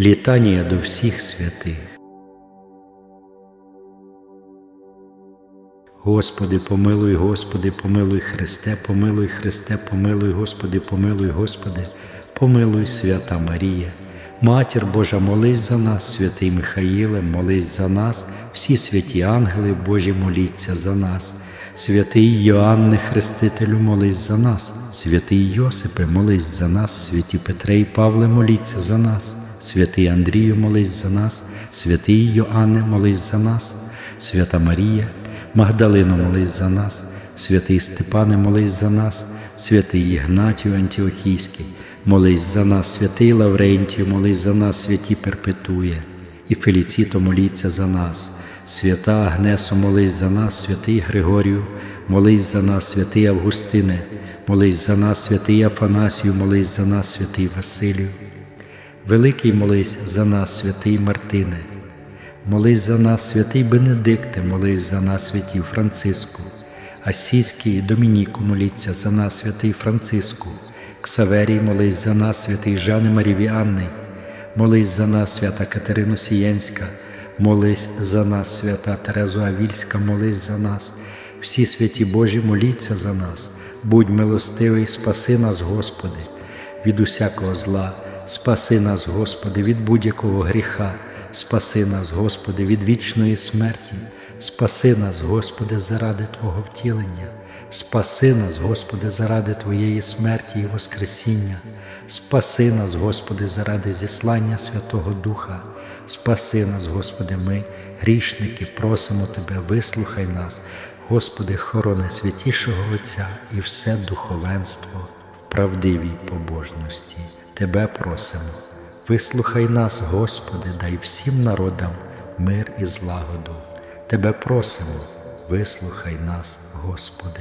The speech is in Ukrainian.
Літанія до всіх святих. Господи, помилуй, Господи, помилуй Христе, помилуй Христе, помилуй, Господи, помилуй, Господи, помилуй свята Марія. Матір Божа, молись за нас, святий Михаїле, молись за нас, всі святі ангели Божі моліться за нас. Святий Йоанне Хрестителю, молись за нас, святий Йосипе, молись за нас, святі Петре і Павле, моліться за нас, святий Андрію, молись за нас, святий Йоанне, молись за нас, свята Марія, Магдалино, молись за нас, святий Степане, молись за нас, святий Ігнатію Антіохійський, молись за нас, святий Лаврентію, молись за нас, святі Перпетує, і Феліціто моліться за нас. Свята Агнесо, молись за нас, святий Григорію, молись за нас, святий Августине, молись за нас, святий Афанасію, молись за нас, святий Василію. Великий молись за нас, святий Мартине, молись за нас, святий Бенедикте, молись за нас, святий Франциску, Асійський Домініку, моліться за нас, святий Франциску, Ксаверій, молись за нас, святий Жани Марівіанний, молись за нас, свята Катерина Сієнська, молись за нас, свята Терезо Авільська, молись за нас, всі святі Божі, моліться за нас, будь милостивий, спаси нас, Господи, від усякого зла, спаси нас, Господи, від будь-якого гріха, спаси нас, Господи, від вічної смерті, спаси нас, Господи, заради Твого втілення. Спаси нас, Господи, заради Твоєї смерті і Воскресіння, спаси нас, Господи, заради зіслання Святого Духа, спаси нас, Господи, ми, грішники, просимо Тебе, вислухай нас, Господи, хорони святішого Отця і все духовенство правдивій побожності. Тебе просимо, вислухай нас, Господи, дай всім народам мир і злагоду. Тебе просимо, вислухай нас, Господи.